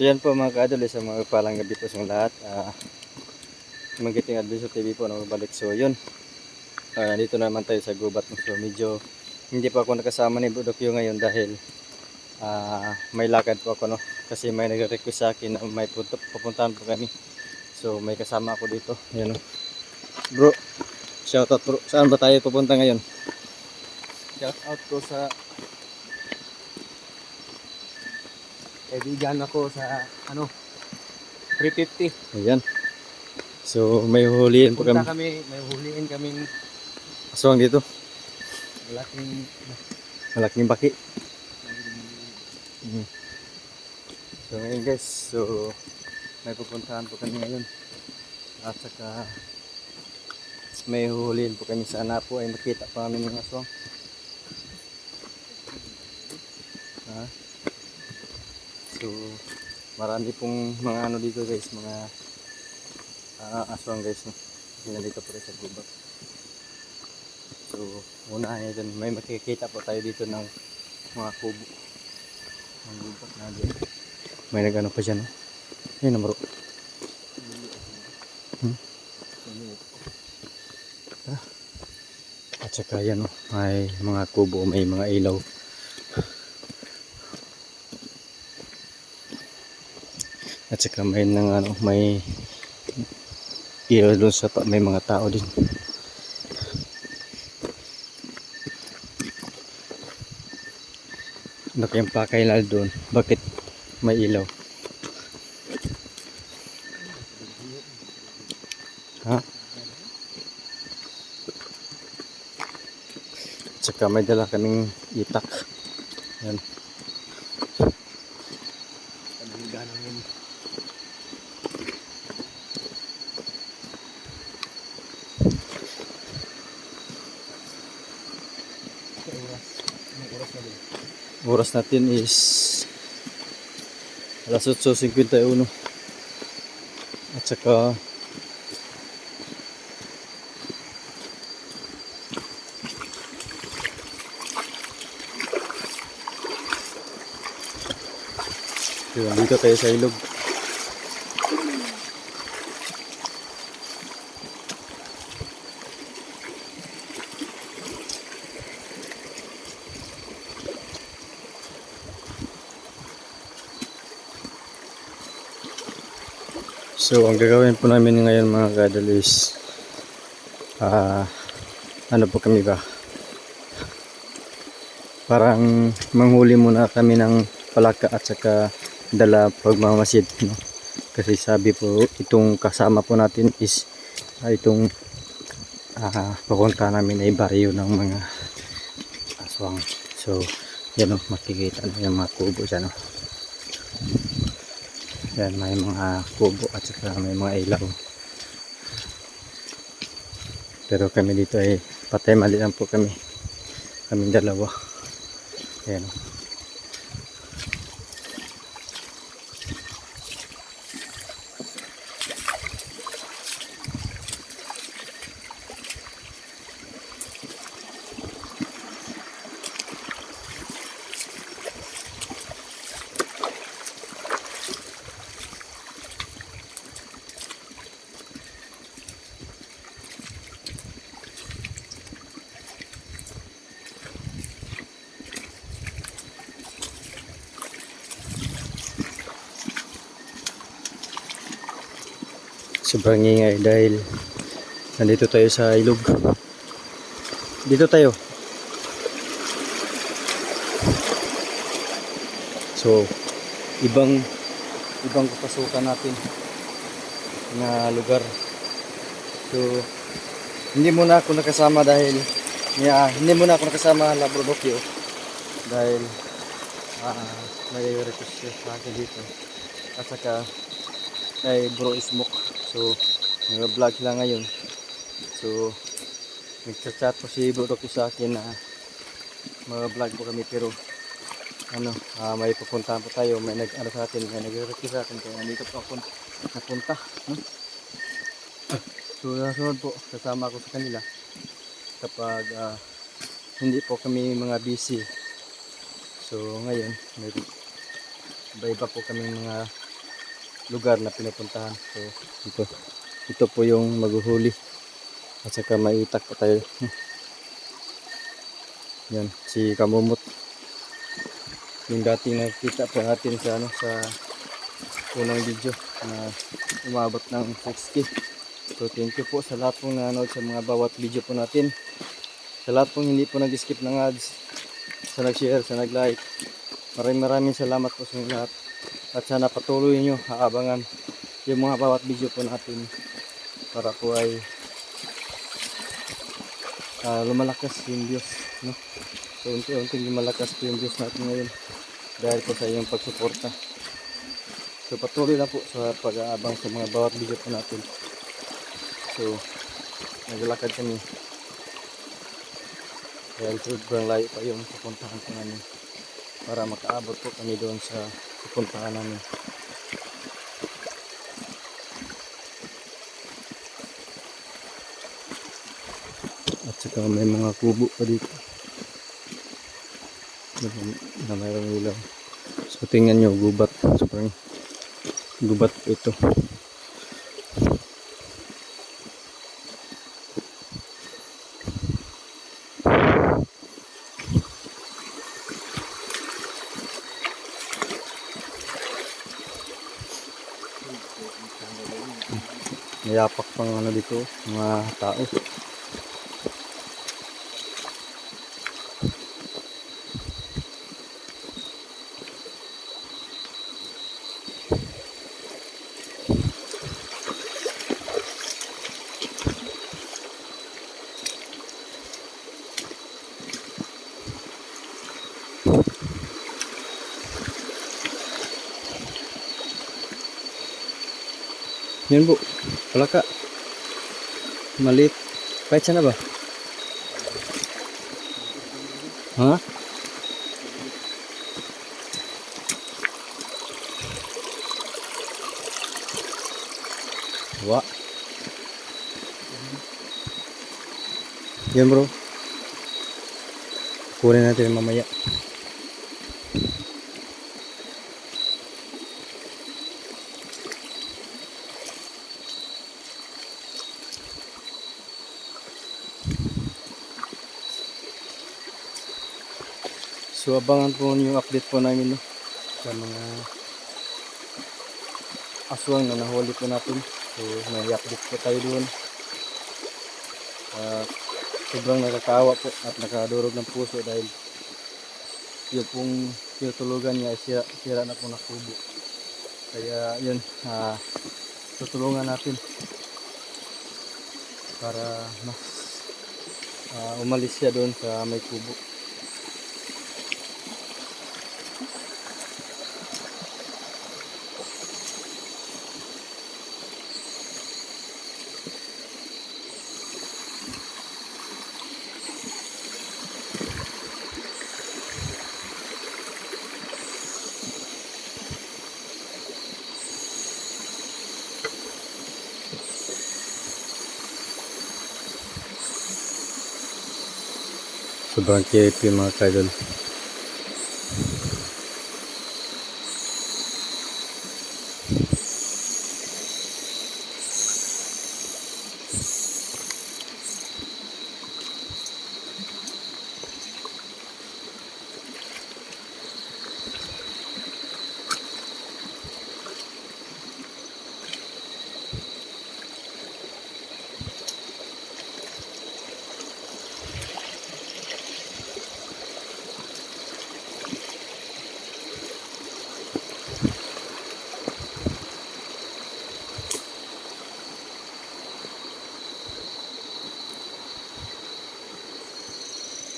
So yan po mga ka-idol, isang mga palang gabi po sa lahat. Uh, Magiting Adventure TV po na magbalik. So yun, Ah, dito naman tayo sa gubat. So medyo hindi pa ako nakasama ni Budokyo ngayon dahil ah, may lakad po ako no. Kasi may nagre-request sa akin na may punta, pupuntahan po kami. So may kasama ako dito. Yan no. Bro, shoutout bro. Saan ba tayo pupunta ngayon? Shout out ko sa kaibigan ako sa ano 350. Ayan. So may huhulihin po Punta kami. kami, may huliin kaming Aswang dito. malaking Malaking baki. Mm. So ngayon guys, so may pupuntahan po kami ngayon. At saka may huhulihin po kami sana po ay makita pa namin yung aswang. Ha? So marami pong mga ano dito guys, mga ah, aswang guys. No? Po rin sa gubat. So unahin dyan, may makikita po tayo dito ng mga kubo. Ang gubat na dyan. May nagano pa dyan, no? Ayun na bro. Hmm? Ah. At saka yan, no? may mga kubo, may mga ilaw. At saka may nang ano, may ilaw doon sa may mga tao din. Laki ang pakailan doon. Bakit may ilaw? Ha? Tsaka may dala kaming itak. Yan. Oras. Natin is alas 8.51 at saka Yun, dito tayo sa ilog. So, ang gagawin po namin ngayon mga kadal is ah, ano po kami ba? Parang manghuli muna kami ng palaka at saka dala pagmamasid. No? Kasi sabi po, itong kasama po natin is ah, itong ah, papunta namin ay baryo ng mga aswang. So, yan o, makikita na yung mga kubo dyan. No? Yan, may mga kubo at saka may mga ilaw. Pero kami dito ay patay mali lang po kami. Kaming dalawa. Ayan. Sobrang ingay dahil nandito tayo sa ilog. Dito tayo. So, ibang ibang kapasukan natin na lugar. So, hindi muna ako nakasama dahil yeah, hindi muna ako nakasama Labrodokyo dahil ah may request siya sa akin dito. At saka kay Bro Smoke. So, nag-vlog sila ngayon. So, nagchat-chat po si Bro sa akin na mag-vlog po kami pero ano, ah, may pupuntahan po tayo. May nag ano sa atin, may nag-request sa atin kaya nandito po ako napunta. No? So, nasunod po, kasama ako sa kanila kapag ah, hindi po kami mga busy. So, ngayon, may iba-iba po kami mga lugar na pinupuntahan. So, ito. Ito po yung maghuhuli. At saka may itak pa tayo. Yan, si Kamumot. Yung dating nakita po natin sa ano sa unang video na umabot ng 6K. So thank you po sa lahat pong nanonood sa mga bawat video po natin. Sa lahat pong hindi po nag-skip ng ads, sa nag-share, sa nag-like. Maraming maraming salamat po sa lahat. At sana patuloy nyo aabangan yung mga bawat video po natin para po ay ah, lumalakas yung Diyos. No? So unti-unting lumalakas po yung Diyos natin ngayon dahil po sa iyong pagsuporta. So patuloy na po sa pag-aabang sa mga bawat video po natin. So naglalakad kami dahil sobrang layo pa yung pupuntahan po namin para makaabot po kami doon sa pupuntahan namin. At saka may mga kubo pa dito. Na- mayroong ilaw. So tingnan nyo, gubat. Sobrang gubat ito. Mayapak pang ano dito, mga tao. Yan po, palaka. Maliit. Kahit siya na ba? Ha? Wa. Yan bro. Kunin natin mamaya. So abangan po yung update po namin no, sa mga aswang na nahuli po natin. So may update po tayo doon. At sobrang nakakawa po at nakadurog ng puso dahil yung pong tinutulugan niya sira, sira na po na kubo. Kaya yun, ah, tutulungan natin para mas ah, umalis siya doon sa may kubo. Sobrang cute yung mga.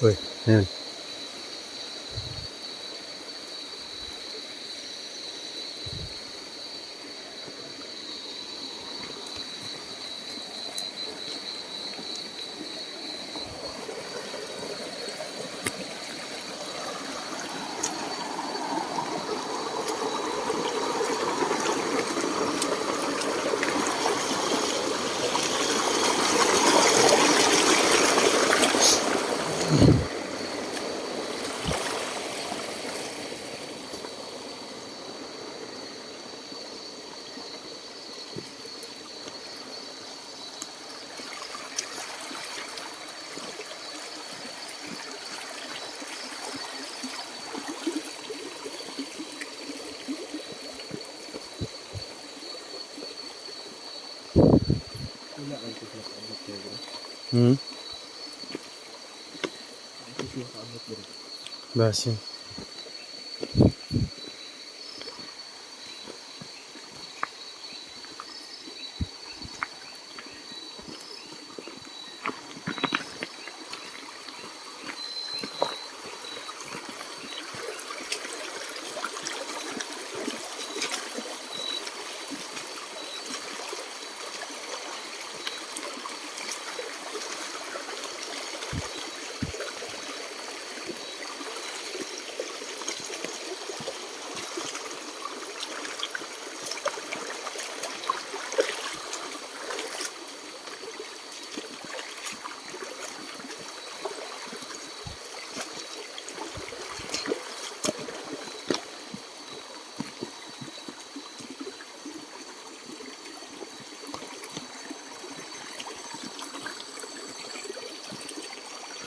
Uy, ayan. Hmm? Ito